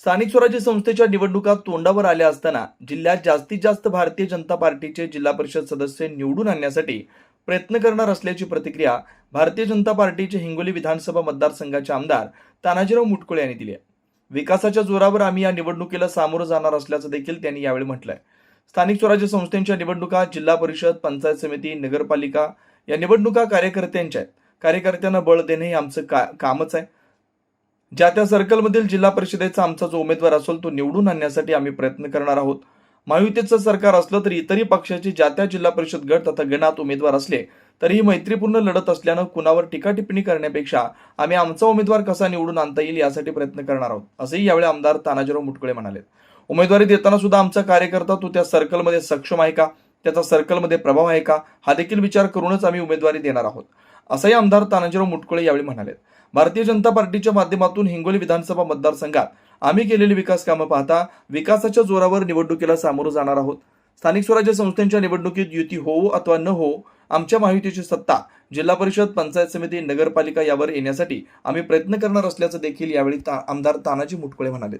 स्थानिक स्वराज्य संस्थेच्या निवडणुका तोंडावर आल्या असताना जिल्ह्यात जास्तीत जास्त भारतीय जनता पार्टीचे जिल्हा परिषद सदस्य निवडून आणण्यासाठी प्रयत्न करणार असल्याची प्रतिक्रिया भारतीय जनता पार्टीचे हिंगोली विधानसभा मतदारसंघाचे आमदार तानाजीराव मुटकुळे यांनी दिली आहे. विकासाच्या जोरावर आम्ही या निवडणुकीला सामोरं जाणार असल्याचं देखील त्यांनी यावेळी म्हटलंय. स्थानिक स्वराज्य संस्थेच्या निवडणुका जिल्हा परिषद पंचायत समिती नगरपालिका या निवडणुका कार्यकर्त्यांच्या आहेत. कार्यकर्त्यांना बळ देणे हे आमचं का कामच आहे. ज्या त्या सर्कलमधील जिल्हा परिषदेचा आमचा जो उमेदवार असेल तो निवडून आणण्यासाठी आम्ही प्रयत्न करणार आहोत. महायुतीचं सरकार असलं तरी इतरही पक्षाचे ज्या त्या जिल्हा परिषद गट तथा गणात उमेदवार असले तरीही मैत्रीपूर्ण लढत असल्यानं कुणावर टीका टिप्पणी करण्यापेक्षा आम्ही आमचा उमेदवार कसा निवडून आणता येईल यासाठी प्रयत्न करणार आहोत असंही यावेळी आमदार तानाजीराव मुटकुळे म्हणाले उमेदवारी देताना सुद्धा आमचा कार्यकर्ता तो त्या सर्कलमध्ये सक्षम आहे का? त्याचा सर्कलमध्ये प्रभाव आहे का? हा देखील विचार करूनच आम्ही उमेदवारी देणार आहोत. असंही आमदार तानाजीराव मुटकुळे यावेळी म्हणाले. भारतीय जनता पार्टीच्या माध्यमातून हिंगोली विधानसभा मतदारसंघात आम्ही केलेली विकास कामं पाहता विकासाच्या जोरावर निवडणुकीला सामोरं जाणार आहोत. स्थानिक स्वराज्य संस्थांच्या निवडणुकीत युती होऊ अथवा न हो आमच्या महायुतीची सत्ता जिल्हा परिषद पंचायत समिती नगरपालिका यावर येण्यासाठी आम्ही प्रयत्न करणार असल्याचं देखील यावेळी ता- आमदार तानाजी मुटकुळे म्हणाले.